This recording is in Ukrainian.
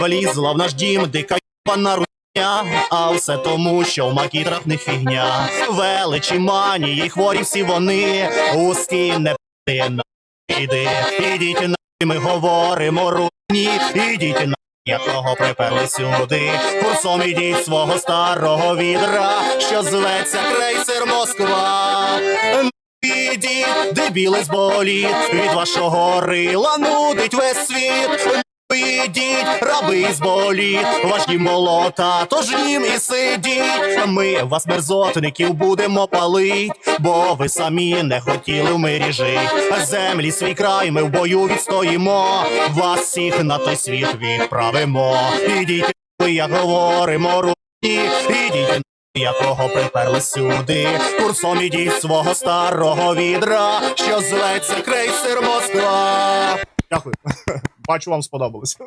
влізла в наш дім, дика пана руня, а все тому, що в макітрах не фігня. Величі манії, хворі всі вони, узкі не пи на іди. Ідіть на ми говоримо рудні, ідіть на якого приперли сюди, курсом ідіть свого старого відра, що зветься крейсер Москва. Ідіть, дебіли зболіт, від вашого рила нудить весь світ. Ідіть, раби зболіт, ваш дім болота, тож нім і сидіть. Ми вас, мерзотників, будемо палить, бо ви самі не хотіли в мирі жить. Землі свій край ми в бою відстоїмо, вас всіх на той світ відправимо. Ідіть, як говоримо, руні, ідіть якого приперли сюди, курсом ідіть свого старого відра, що зветься крейсер Москва. Бачу, вам сподобалось. Да.